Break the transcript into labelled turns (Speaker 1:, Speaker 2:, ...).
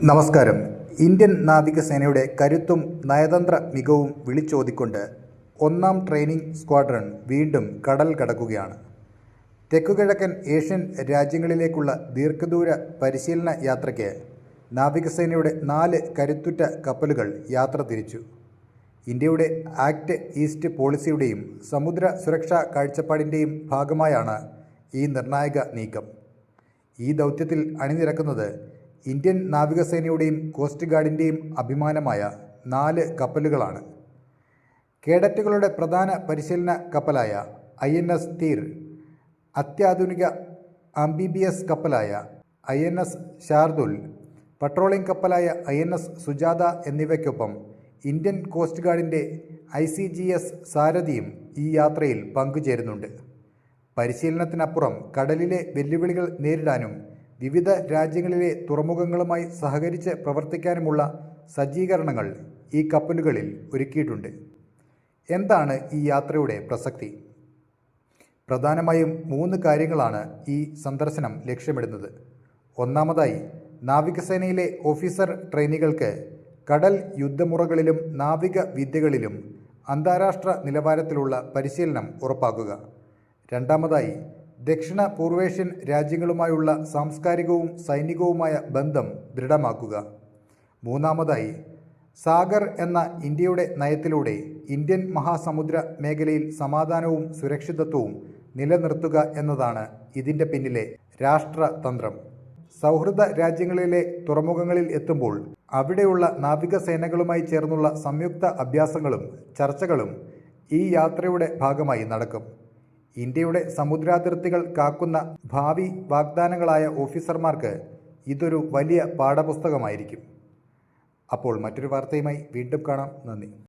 Speaker 1: നമസ്കാരം. ഇന്ത്യൻ നാവികസേനയുടെ കരുത്തും നയതന്ത്ര മികവും വിളിച്ചോതിക്കൊണ്ട് ഒന്നാം ട്രെയിനിംഗ് സ്ക്വാഡ്രൺ വീണ്ടും കടൽ കടക്കുകയാണ്. തെക്കുകിഴക്കൻ ഏഷ്യൻ രാജ്യങ്ങളിലേക്കുള്ള ദീർഘദൂര പരിശീലന യാത്രയ്ക്ക് നാവികസേനയുടെ നാല് കരുത്തുറ്റ കപ്പലുകൾ യാത്ര തിരിച്ചു. ഇന്ത്യയുടെ ആക്ട് ഈസ്റ്റ് പോളിസിയുടെയും സമുദ്ര സുരക്ഷാ കാഴ്ചപ്പാടിന്റെയും ഭാഗമായാണ് ഈ നിർണായക നീക്കം. ഈ ദൗത്യത്തിൽ അണിനിരക്കുന്നത് ഇന്ത്യൻ നാവികസേനയുടെയും കോസ്റ്റ് ഗാർഡിന്റെയും അഭിമാനമായ നാല് കപ്പലുകളാണ്. കേഡറ്റുകളുടെ പ്രധാന പരിശീലന കപ്പലായ ഐ എൻ എസ് തീർ അത്യാധുനിക amphibious കപ്പലായ I N S Shardul patrolling കപ്പലായ I N S Sujatha എന്നിവയ്ക്കൊപ്പം ഇന്ത്യൻ കോസ്റ്റ് ഗാർഡിന്റെ ഐ സി ജി എസ് സാരഥിയും ഈ യാത്രയിൽ പങ്കുചേരുന്നുണ്ട്. പരിശീലനത്തിനപ്പുറം കടലിലെ വെല്ലുവിളികൾ നേരിടാനും വിവിധ രാജ്യങ്ങളിലെ തുറമുഖങ്ങളുമായി സഹകരിച്ച് പ്രവർത്തിക്കാനുമുള്ള സജ്ജീകരണങ്ങൾ ഈ കപ്പലുകളിൽ ഒരുക്കിയിട്ടുണ്ട്. എന്താണ് ഈ യാത്രയുടെ പ്രസക്തി? പ്രധാനമായും മൂന്ന് കാര്യങ്ങളാണ് ഈ സന്ദർശനം ലക്ഷ്യമിടുന്നത്. ഒന്നാമതായി നാവികസേനയിലെ ഓഫീസർ ട്രെയിനികൾക്ക് കടൽ യുദ്ധമുറകളിലും നാവിക വിദ്യകളിലും അന്താരാഷ്ട്ര നിലവാരത്തിലുള്ള പരിശീലനം ഉറപ്പാക്കുക. രണ്ടാമതായി ദക്ഷിണ പൂർവേഷ്യൻ രാജ്യങ്ങളുമായുള്ള സാംസ്കാരികവും സൈനികവുമായ ബന്ധം ദൃഢമാക്കുക. മൂന്നാമതായി സാഗർ എന്ന ഇന്ത്യയുടെ നയത്തിലൂടെ ഇന്ത്യൻ മഹാസമുദ്ര മേഖലയിൽ സമാധാനവും സുരക്ഷിതത്വവും നിലനിർത്തുക എന്നതാണ് ഇതിന്റെ പിന്നിലെ രാഷ്ട്രതന്ത്രം. സൗഹൃദ രാജ്യങ്ങളിലെ തുറമുഖങ്ങളിൽ എത്തുമ്പോൾ അവിടെയുള്ള നാവികസേനകളുമായി ചേർന്നുള്ള സംയുക്ത അഭ്യാസങ്ങളും ചർച്ചകളും ഈ യാത്രയുടെ ഭാഗമായി നടക്കും. ഇന്ത്യയുടെ സമുദ്രാതിർത്തികൾ കാക്കുന്ന ഭാവി വാഗ്ദാനങ്ങളായ ഓഫീസർമാർക്ക് ഇതൊരു വലിയ പാഠപുസ്തകമായിരിക്കും. അപ്പോൾ മറ്റൊരു വാർത്തയുമായി വീണ്ടും കാണാം. നന്ദി.